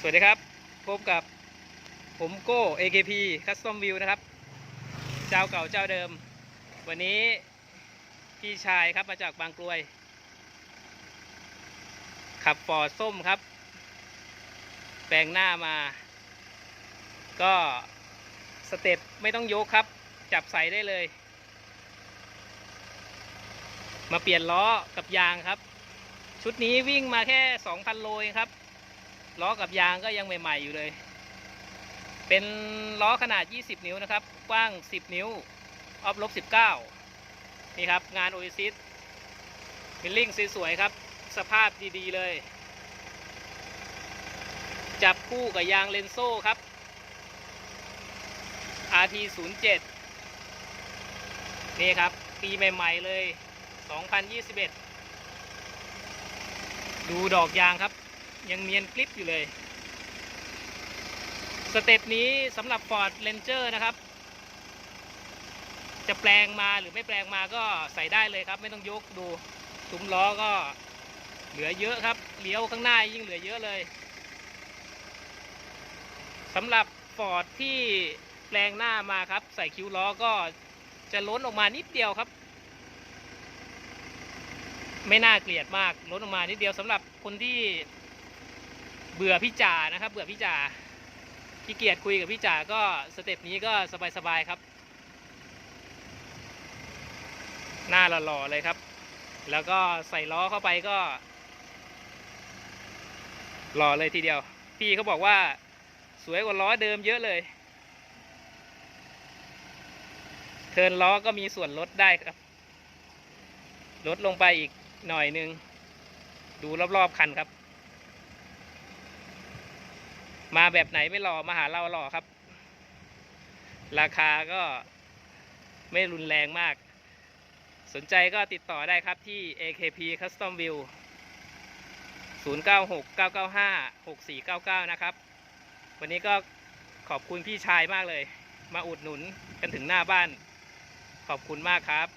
สวัสดีครับ พบกับผมโก้ AKP Custom View นะครับ เจ้าเก่าเจ้าเดิม วันนี้พี่ชายครับมาจากบางกรวย ขับฟอร์ดส้มครับ แปลงหน้ามา ก็สเต็ปไม่ต้องยกครับ จับใส่ได้เลย มาเปลี่ยนล้อกับยางครับ ชุดนี้วิ่งมาแค่ 2,000 โลเองครับ ล้อกับยางก็ยังใหม่ ๆ อยู่เลย เป็นล้อขนาด 20 นิ้วนะครับ กว้าง 10 นิ้ว ออฟลบ 19 นี่ครับ งานโอ a ซิสมิลลิ่งสวยๆครับ สภาพดีๆเลย จับคู่กับยางเลนโซ่ครับ RT 0 7 นี่ครับ ปีใหม่ ๆ เลย 2021 ดูดอกยางครับ ยังเนียนกริบอยู่เลย สเต็ปนี้สำหรับ Ford Ranger นะครับ จะแปลงมาหรือไม่แปลงมาก็ใส่ได้เลยครับ ไม่ต้องยกดูซุ้มล้อก็เหลือเยอะครับ เลี้ยวข้างหน้ายิ่งเหลือเยอะเลยสำหรับ Ford ที่แปลงหน้ามาครับ ใส่คิ้วล้อก็จะล้นออกมานิดเดียวครับไม่น่าเกลียดมากลดออกมานิดเดียวสำหรับคนที่ เบื่อพี่จ่านะครับ เบื่อพี่จ่าขี้เกียจคุยกับพี่จ่าก็สเต็ปนี้ก็สบายๆครับ หน้าหล่อๆเลยครับ แล้วก็ใส่ล้อเข้าไปก็หล่อเลยทีเดียว พี่เขาบอกว่าสวยกว่าล้อเดิมเยอะเลย เทินล้อก็มีส่วนลดได้ครับ ลดลงไปอีกหน่อยนึง ดูรอบๆคันครับ มาแบบไหนไม่หล่อมาหาเราหล่อครับ ราคาก็ไม่รุนแรงมาก สนใจก็ติดต่อได้ครับที่ AKP Custom View 0969956499 นะครับ วันนี้ก็ขอบคุณพี่ชายมากเลย มาอุดหนุนกันถึงหน้าบ้าน ขอบคุณมากครับ